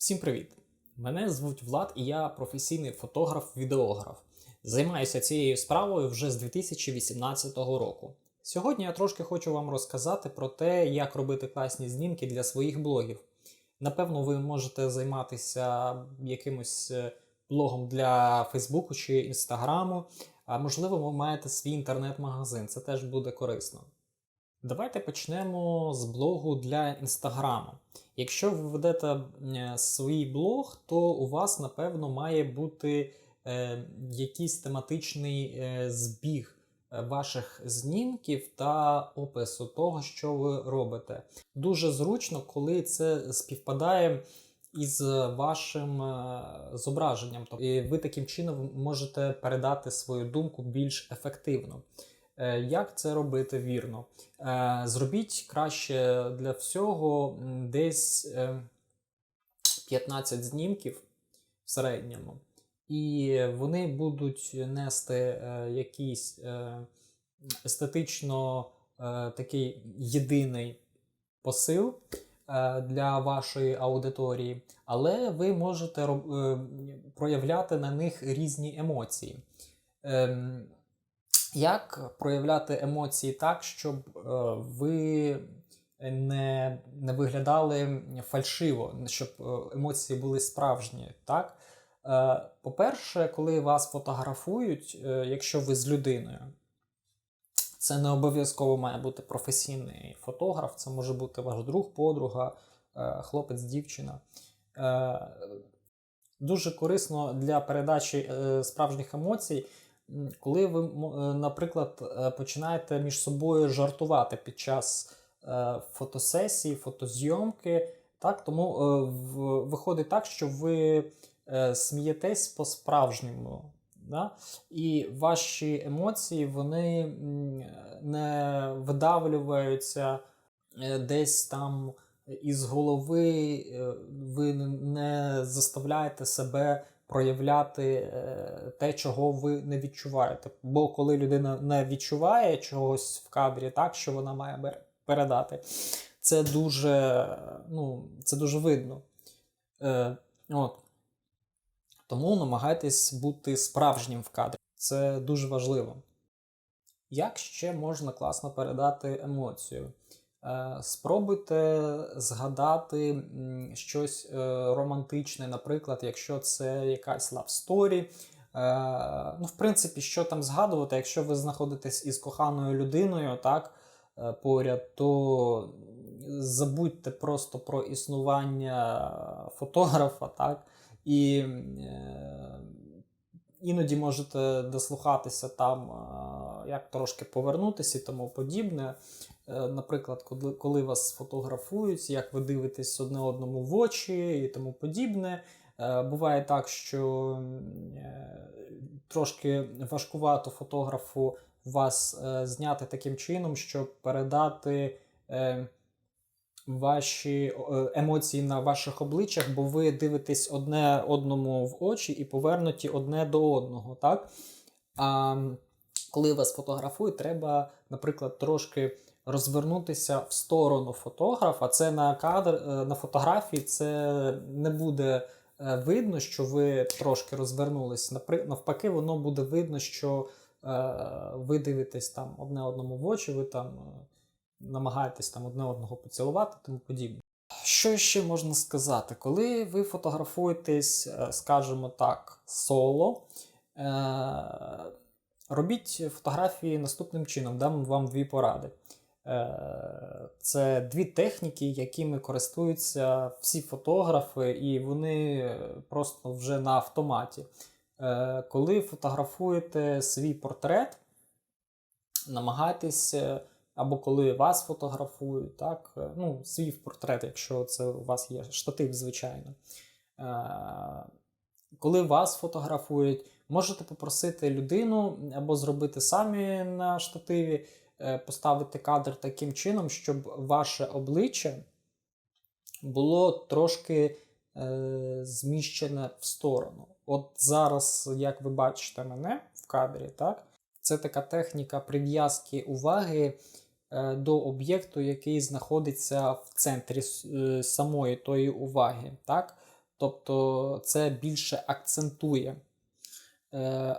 Всім привіт! Мене звуть Влад і я професійний фотограф-відеограф. Займаюся цією справою вже з 2018 року. Сьогодні я трошки хочу вам розказати про те, як робити класні знімки для своїх блогів. Напевно, ви можете займатися якимось е, блогом для Фейсбуку чи Інстаграму, а можливо, ви маєте свій інтернет-магазин, це теж буде корисно. Давайте почнемо з блогу для Інстаграму. Якщо ви ведете е, свій блог, то у вас, напевно, має бути е, якийсь тематичний е, збіг е, ваших знімків та опису того, що ви робите. Дуже зручно, коли це співпадає із вашим е, зображенням. Тобто, ви таким чином можете передати свою думку більш ефективно. Е, Як це робити вірно? Е, Зробіть краще для всього десь е, 15 знімків в середньому, і вони будуть нести е, якийсь е, естетично е, такий єдиний посил е, для вашої аудиторії, але ви можете е, проявляти на них різні емоції. Як проявляти емоції так, щоб е, ви не, не виглядали фальшиво, щоб е, емоції були справжні? Так? Е, По-перше, коли вас фотографують, якщо ви з людиною, це не обов'язково має бути професійний фотограф, це може бути ваш друг, подруга, хлопець, дівчина. Дуже корисно для передачі справжніх емоцій, коли ви, е, наприклад, е, починаєте між собою жартувати під час е, фотосесії, фотозйомки. Так? Тому виходить так, що ви смієтесь по-справжньому. Да? І ваші емоції вони не видавлюються е, десь там із голови, ви не заставляєте себе проявляти е, те, чого ви не відчуваєте. Бо коли людина не відчуває чогось в кадрі, так що вона має передати, це дуже, ну, це дуже видно. Е, от. Тому намагайтесь бути справжнім в кадрі. Це дуже важливо. Як ще можна класно передати емоцію? Е, Спробуйте згадати щось е, романтичне, наприклад, якщо це якась story. Е, Ну, в принципі, що там згадувати, якщо ви знаходитесь із коханою людиною, так, поряд, то забудьте просто про існування фотографа, так, і іноді можете дослухатися там, як трошки повернутися і тому подібне. Е, Наприклад, коли, коли вас фотографують, як ви дивитесь одне одному в очі і тому подібне. Е, Буває так, що е, трошки важкувато фотографу вас зняти таким чином, щоб передати ваші емоції на ваших обличчях, бо ви дивитесь одне одному в очі і повернуті одне до одного. Так? А коли вас фотографують, треба, наприклад, трошки розвернутися в сторону фотографа. Це на кадр е, на фотографії це не буде е, видно, що ви трошки розвернулись. Навпаки, воно буде видно, що е, ви дивитесь там одне одному в очі, ви там намагаєтесь там одне одного поцілувати, тому подібне. Що ще можна сказати? Коли ви фотографуєтесь, скажімо так, соло, робіть фотографії наступним чином, дам вам дві поради. Е, Це дві техніки, якими користуються всі фотографи, і вони просто вже на автоматі. Е, Коли фотографуєте свій портрет, намагайтесь, е, або коли вас фотографують, так, ну, свій портрет, якщо це у вас є штатив, звичайно. Коли вас фотографують, можете попросити людину або зробити самі на штативі, поставити кадр таким чином, щоб ваше обличчя було трошки е, зміщене в сторону. От зараз, як ви бачите мене в кадрі, так? Це така техніка прив'язки уваги е, до об'єкту, який знаходиться в центрі е, самої тої уваги. Так? Тобто це більше акцентує, е,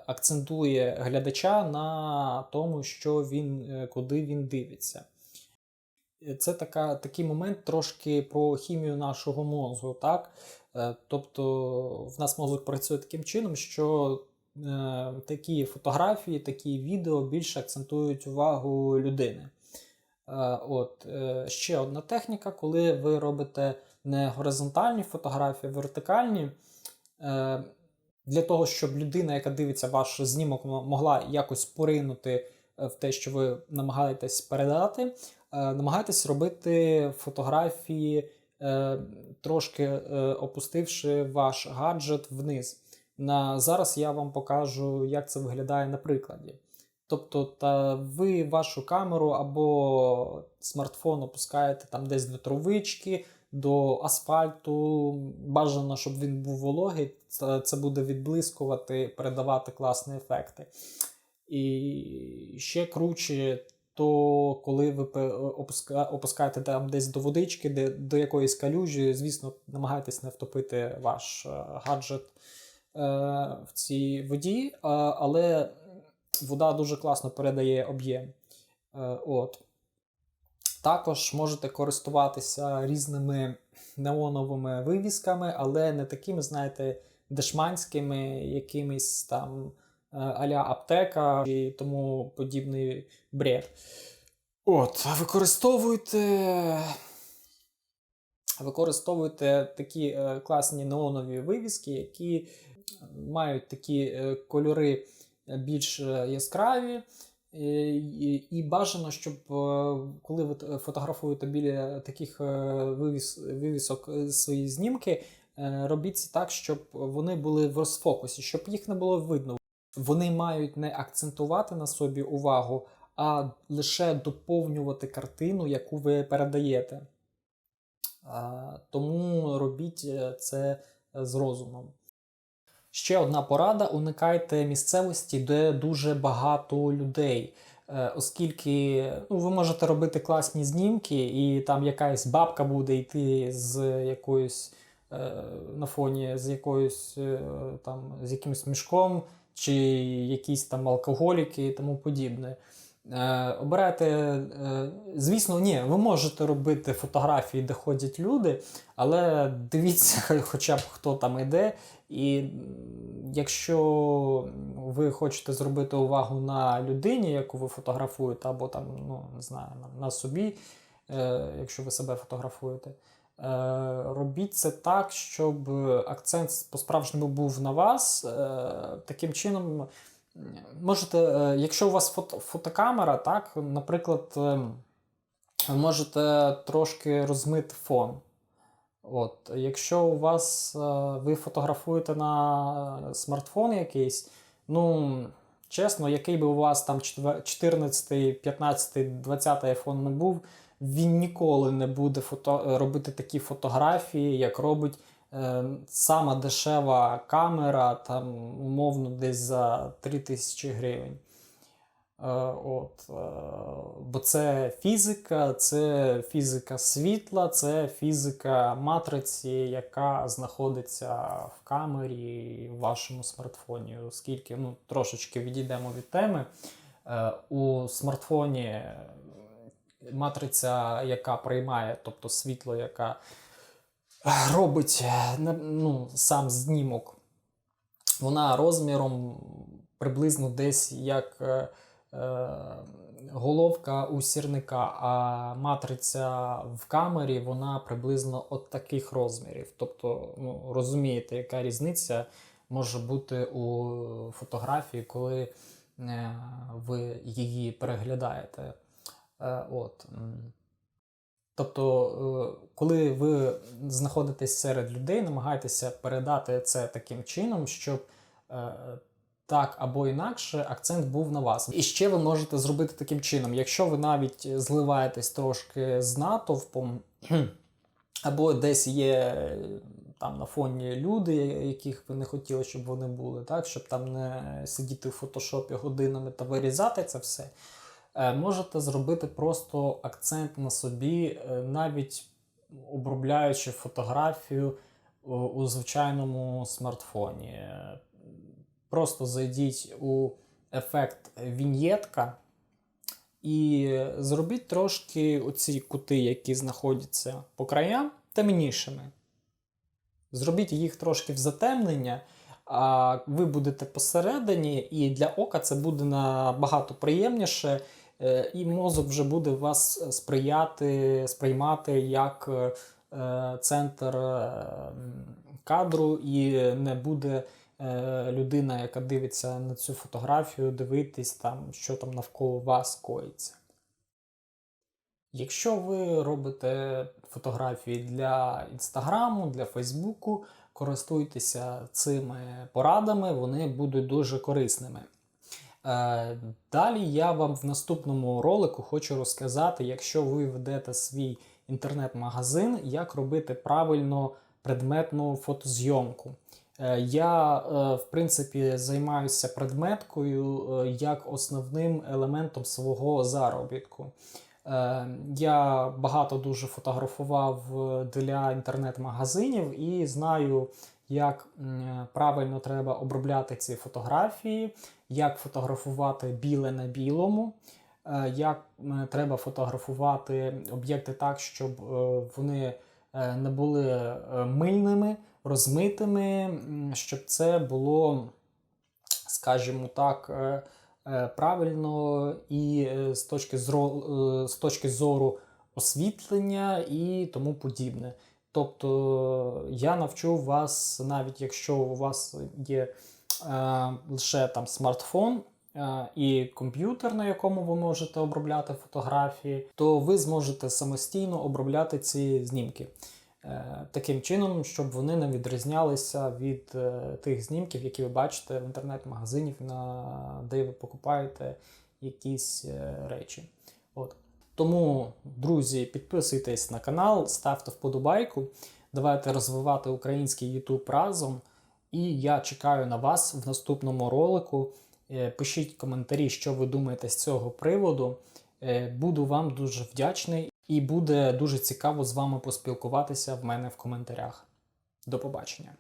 акцентує глядача на тому, що він, е, куди він дивиться. Е, Це така, такий момент трошки про хімію нашого мозку. Так? Е, Тобто в нас мозок працює таким чином, що е, такі фотографії, такі відео більше акцентують увагу людини. Е, От, е, ще одна техніка, коли ви робите не горизонтальні фотографії, а вертикальні. Е, Для того, щоб людина, яка дивиться ваш знімок, могла якось поринути е, в те, що ви намагаєтесь передати, е, намагайтесь робити фотографії, е, трошки опустивши ваш гаджет вниз. На, зараз я вам покажу, як це виглядає на прикладі. Тобто, та ви вашу камеру або смартфон опускаєте там десь до травички, до асфальту. Бажано, щоб він був вологий, це, буде відблискувати, передавати класні ефекти. І ще круче, то коли ви опускаєте там десь до водички, де, до якоїсь калюжі, звісно, намагайтесь не втопити ваш е, гаджет е, в цій воді, але вода дуже класно передає об'єм. Е, от. Також можете користуватися різними неоновими вивісками, але не такими, знаєте, дешманськими, якимись там е, а-ля аптека і тому подібний бред. От, використовуйте. Використовуйте такі е, класні неонові вивіски, які мають такі е, кольори більш яскраві. Е, І, бажано, щоб е, коли ви фотографуєте біля таких е, вивіс, вивісок свої знімки, робіть це так, щоб вони були в розфокусі, щоб їх не було видно. Вони мають не акцентувати на собі увагу, а лише доповнювати картину, яку ви передаєте. Тому робіть це з розумом. Ще одна порада: уникайте місцевості, де дуже багато людей. Е, Оскільки ну, ви можете робити класні знімки, і там якась бабка буде йти з якоюсь е, на фоні з якоюсь е, там з якимось мішком, чи якісь там алкоголіки і тому подібне. Е, обирайте, е, звісно, ні, ви можете робити фотографії, де ходять люди, але дивіться, хоча б хто там іде. І якщо ви хочете зробити увагу на людині, яку ви фотографуєте, або там, ну, не знаю, на, собі, е, якщо ви себе фотографуєте, робіть це так, щоб акцент по-справжньому був на вас. Таким чином, можете, е, якщо у вас фото, фотокамера, так, наприклад, ем, можете трошки розмити фон. От, якщо у вас е, ви фотографуєте на смартфон якийсь, ну чесно, який би у вас там 14, 15, 20 iPhone не був, він ніколи не буде фото, робити такі фотографії, як робить е, сама дешева камера, там умовно десь за 3000 гривень. Е, От, е, бо це фізика, це фізика світла, це фізика матриці, яка знаходиться в камері в вашому смартфоні. Оскільки ну, трошечки відійдемо від теми. Е, У смартфоні матриця, яка приймає, тобто світло, яка робить е, ну, сам знімок, вона розміром приблизно десь як. е, е, головка у сірника, а матриця в камері вона приблизно от таких розмірів. Тобто, ну, розумієте, яка різниця може бути у фотографії, коли е, ви її переглядаєте. Е, от. Тобто, е, коли ви знаходитесь серед людей, намагайтеся передати це таким чином, щоб е, так або інакше акцент був на вас. І ще ви можете зробити таким чином, якщо ви навіть зливаєтесь трошки з натовпом, або десь є е, там на фоні люди, яких ви не хотіли, щоб вони були, так, щоб там не сидіти в фотошопі годинами та вирізати це все. Е, Можете зробити просто акцент на собі, е, навіть обробляючи фотографію у, у звичайному смартфоні. Просто зайдіть у ефект віньєтка і зробіть трошки оці кути, які знаходяться по краям, темнішими. Зробіть їх трошки в затемнення, а ви будете посередині, і для ока це буде набагато приємніше, е, і мозок вже буде вас сприяти, сприймати як е, центр е, кадру, і не буде е, людина, яка дивиться на цю фотографію, дивитись, там, що там навколо вас коїться. Якщо ви робите фотографії для інстаграму, для Фейсбуку, користуйтеся цими порадами, вони будуть дуже корисними. Е, Далі я вам в наступному ролику хочу розказати, якщо ви ведете свій інтернет-магазин, як робити правильно предметну фотозйомку. Е, Я, е, в принципі, займаюся предметкою як основним елементом свого заробітку. Я багато дуже фотографував для інтернет-магазинів і знаю, як правильно треба обробляти ці фотографії, як фотографувати біле на білому, е, як треба фотографувати об'єкти так, щоб е, вони е, не були е, мильними, розмитими, щоб це було, скажімо так, е, е, правильно і е, з точки, е, з точки зору освітлення і тому подібне. Тобто я навчу вас, навіть якщо у вас є е, лише там смартфон е, і комп'ютер, на якому ви можете обробляти фотографії, то ви зможете самостійно обробляти ці знімки. Е, Таким чином, щоб вони не відрізнялися від е, тих знімків, які ви бачите в інтернет-магазині, на, де ви покупаєте якісь е, речі. От. Тому, друзі, підписуйтесь на канал, ставте вподобайку. Давайте розвивати український YouTube разом. І я чекаю на вас в наступному ролику. Е, Пишіть коментарі, що ви думаєте з цього приводу. Е, Буду вам дуже вдячний і буде дуже цікаво з вами поспілкуватися в мене в коментарях. До побачення!